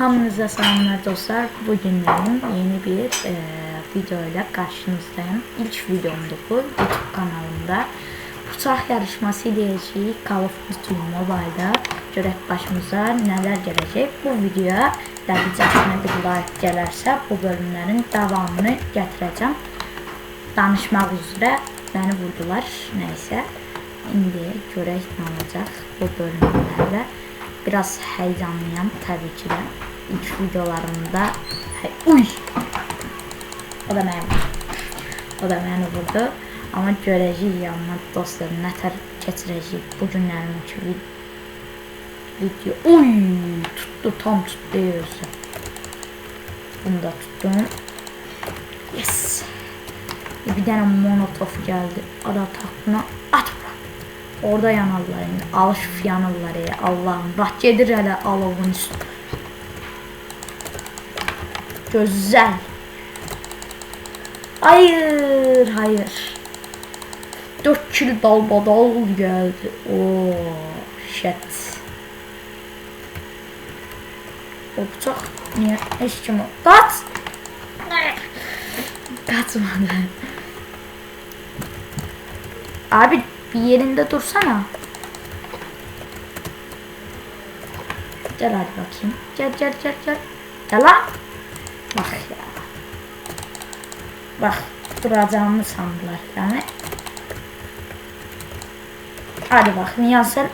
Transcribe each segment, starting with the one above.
Hamınıza selamlar dostlar. Bugün benim yeni bir e, video ile karşınızdayım. İlk videomdu bu YouTube kanalımda. Bıçaq yarışması diyeceği Call of Duty Mobile'da görək başımıza neler gelecek. Bu videoya dəlicəsinə bir like gələrsə bu bölümlərin davamını gətirəcəm. Danışmaq üzrə məni vurdular. Nəysə. İndi görək nə olacaq bu bölümlərdə. Biraz heyecanlıyım tabii ki de. İlk videolarımda uy! O da məni O da məni vurdu. Amma görəcəyik amma dostlar nətər keçirəcəyik bu günlərimki vid video. Uy! Tuttu, tam tuttu yersə. Bunu da tuttum. Yes! Bir dənə monotov gəldi. Ada taxtına at. Orada yanarlar indi. Alışıb yanırlar ey Allahım. Bax gedir hələ alovun üstü. Gözəl. Hayır, hayır. 4 kilo dalbadal geldi. Oo, shit. O bıçak niye hiç kim o? Kaç! Kaçmadı. Abi bir yerinde dursana. Gel hadi bakayım. Gel gel gel gel. Gel lan. Bak ya. Bak duracağımı sandılar yani. Hadi bak Nihan sen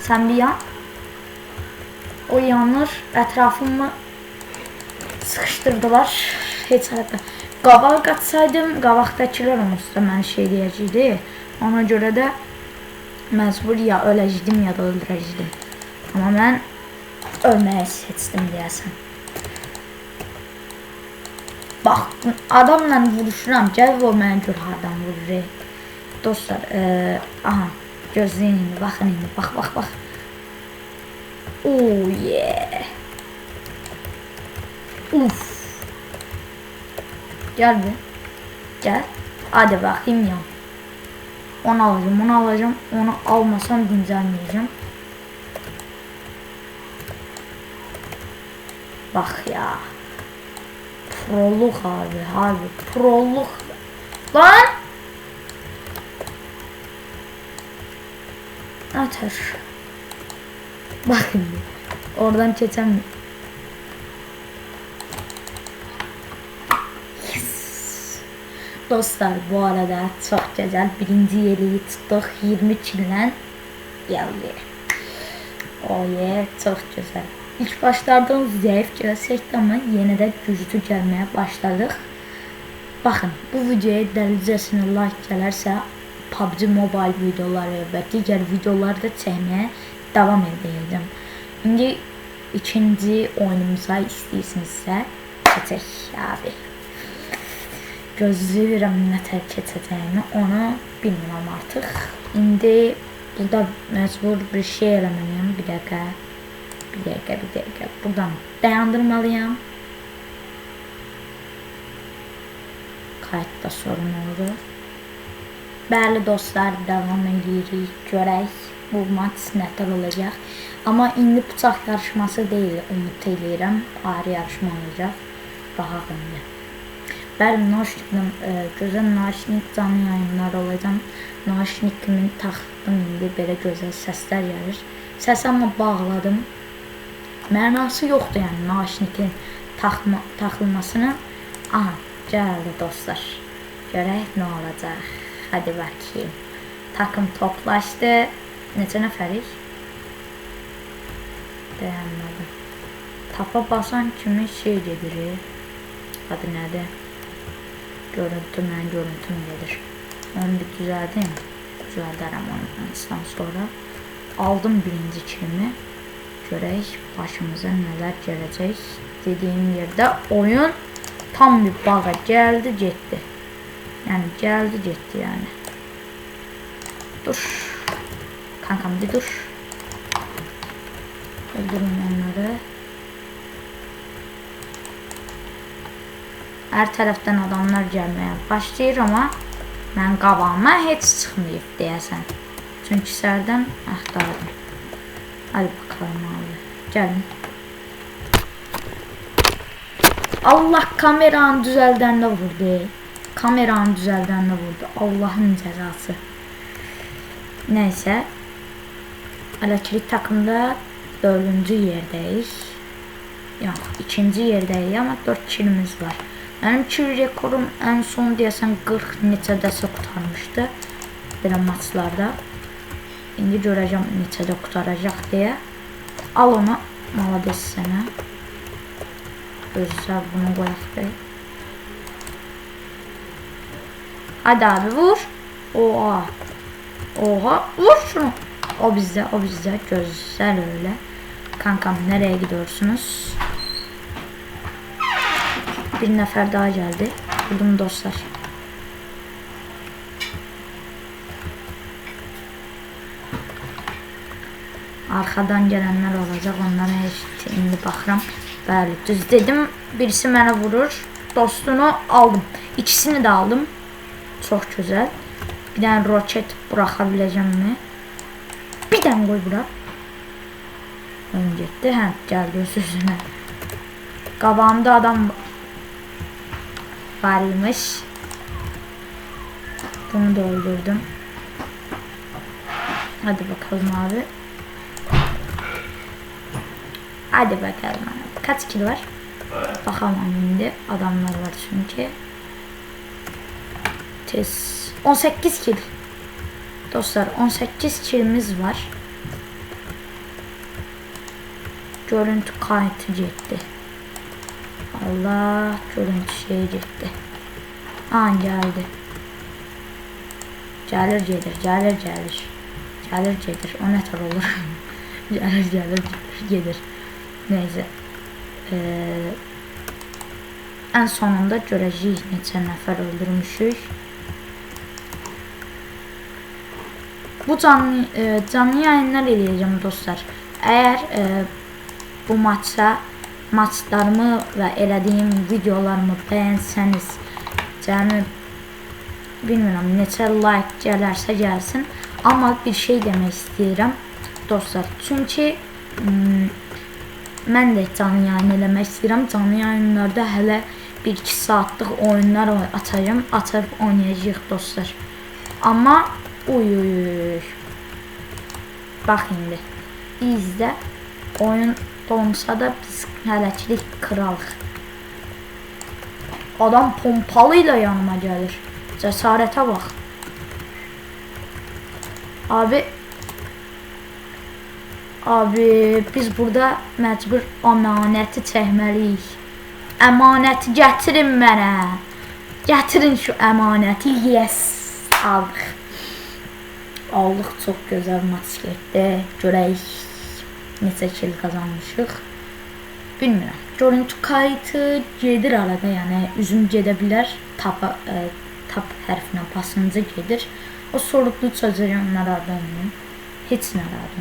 sen bir yan. O yanır etrafımı sıkıştırdılar. Heç hatta qabağa qaçsaydım qabaqdakılar onsuz da mən şey deyəcəkdi. Ona görə də məcbur ya öləcəkdim ya da öldürəcəkdim. Amma mən ölməyi seçdim deyəsən. Bax, adamla vuruşuram. Gəl o mənə gör hardan vurur. ey. Dostlar, e, aha, gözləyin indi, baxın indi, bax, bax, bax. Oh yeah. Uf. Gel bir. Gel. Hadi bakayım ya. Onu alacağım, onu alacağım. Onu almasam dincelmeyeceğim. Bak ya. Proluk abi, abi. Proluk. Lan! Atar. Bakın. Oradan geçen Yes. Dostlar bu arada çok güzel birinci yeri tuttuk 20 kilden geldi. Oh yeah çok güzel. İlk başlardan zayıf gelsek ama yine de güçlü gelmeye başladık. Bakın bu videoya dəlicəsinə like gələrsə PUBG Mobile videoları və digər videoları da çəkməyə davam edəcəm. İndi ikinci oyunumuza istəyirsinizsə keçək abi. Gözləyirəm nətər keçəcəyimi onu bilmirəm artıq. İndi burada məcbur bir şey eləməliyəm. Bir dəqiqə. Bir dəqiqə, bir dəqiqə. Buradan dayandırmalıyam. Kayıtda sorun oldu. Bəli dostlar, davam edirik. Görək bu maç nətər olacaq. Amma indi bıçaq yarışması deyil, ümid edirəm. Ayrı yarışma olacaq. Baxaq indi. Bəli, Noşnik'in e, gözəl Noşnik canlı yayınlar olacaq. Noşnik'imin taxdım indi belə gözəl səslər gəlir. Səs amma bağladım. Mənası yoxdur yəni Noşnik'in taxma, taxılmasının. Aha, gəldi dostlar. Görək nə olacaq. Hadi bakayım. Takım toplaştı. Neçə nəfərik? Dayanmadım. Tapa basan kimi şey gedir. Adı nədir? Görüntü, mən görüntüm gedir. Onu bir. Düzəldərəm onu ondan sonra. Aldım birinci kilimi. Görək başımıza nələr gələcək. Dediyim yerdə oyun tam bir bağa gəldi, getdi. Yəni gəldi, getdi yəni. Dur. Kankam bir dur. Öldürün onları. Hər tərəfdən adamlar gəlməyə başlayır amma mən qabağıma heç çıxmayıb deyəsən. Çünki sərdən axtardım. Hadi bakalım abi. Gəlin. Allah kameranı düzelden de vurdu. Kameranı düzelden de vurdu. Allah'ın cezası. Neyse. Elektrik takımda dördüncü yerdeyiz. Yok ikinci yerdeyiz ama dört kilimiz var. Benim kil rekorum en son deyəsən 40 neçədəsə qutarmışdı. Belə maçlarda. İndi görəcəm neçədə qutaracaq deyə. Al onu. Malades sənə. Gözlər bunu qoyaq be. Hadi abi vur. Oha. Oha vur şunu. O bizde o bizde. Güzel öyle. Kankam nereye gidiyorsunuz? Bir nefer daha geldi. Buldum dostlar. Arkadan gelenler olacak. Onlara hiç şimdi bakıram. Bəli, düz dedim. Birisi mənə vurur. Dostunu aldım. İkisini de aldım. Çok güzel. Bir tane roket bıraka bileceğim mi? Bir tane koy bura. Ön gitti. Hə, gəldi öz sözünə. Qabağımda adam var imiş. Bunu da öldürdüm. Hadi bakalım abi. Hadi bakalım abi. Kaç kilo var? Bakalım şimdi. Adamlar var çünkü. Tez. 18 kil. Dostlar 18 kilimiz var. Görüntü kayıtı gitti. Allah görüntü şey gitti. An geldi. Gelir gelir gelir gelir. Gelir gelir o ne tar olur. gelir gelir gelir. Neyse. Ee, en sonunda görəcəyik neçə nəfər öldürmüşük. Bu canlı, e, canlı yayınlar eləyəcəm dostlar. Əgər e, bu maça maçlarımı və elədiyim videolarımı bəyənsəniz, cəmi bilmirəm neçə like gələrsə gəlsin. Amma bir şey demək istəyirəm dostlar. Çünki mən də canlı yayın eləmək istəyirəm. Canlı yayınlarda hələ 1-2 saatlıq oyunlar açacağım. Açıb oynayacağıq dostlar. Amma uy uy uy. Bax oyun donsa da biz hələçilik kralıq. Adam pompalıyla yanıma gəlir. Cəsarətə bax. Abi Abi biz burada məcbur əmanəti çəkməliyik. Əmanəti gətirin mənə. Gətirin şu əmanəti. Yes. Aldıq. Aldıq çox gözəl maç getdi. Görək neçə kil qazanmışıq. Bilmirəm. Görüntü kayıtı gedir arada, yəni üzüm gedə bilər. E, tap hərfinə basınca gedir. O sorutlu çözəcəm narahat olmayın. Heç narahat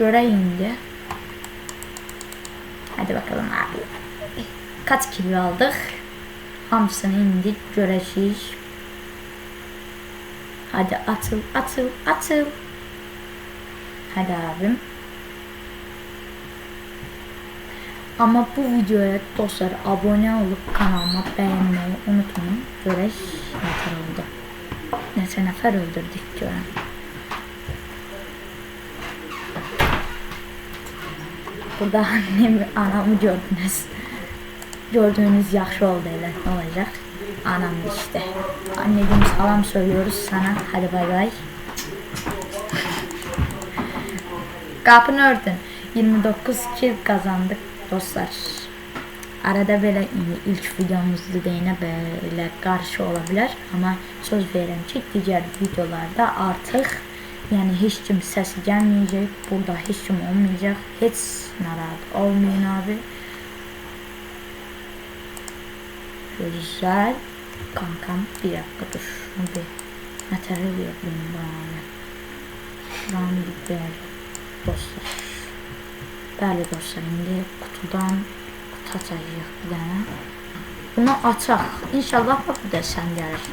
görək indi. Hadi bakalım abi. Kaç kilo aldık? Hamısını indi görəcəyik. Hadi atıl, atıl, atıl. Hadi abim. Ama bu videoya dostlar abone olup kanalıma beğenmeyi unutmayın. Görək nefer oldu. Neçə nəfər öldürdük görən. Burada annemi, anamı gördünüz. Gördüğünüz yaxşı oldu elə ne olacak? Anam işte. Anneciğim salam söylüyoruz sana. Hadi bay bay. Örtün. 29 kill kazandık dostlar. Arada belə ilk videomuzda da yine belə qarşı ola bilər, amma söz verirəm ki, digər videolarda artıq yəni heç kim səsi gəlməyəcək, burada heç kim olmayacaq, heç narahat olmayın abi. Güzel. Kankam bir dakika dur. Şunu bir materyal yapayım bana. Şuran bir değer dostlar. Bəli dostlar, indi kutudan kutu açacağıq bir dənə. Bunu açaq. İnşallah bax bu da sən gəlir.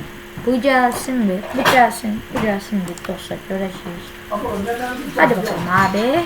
Bu gəlsin mi? Bu gəlsin. Bu gəlsin mi dostlar? Görəcəyik. Hadi bakalım abi.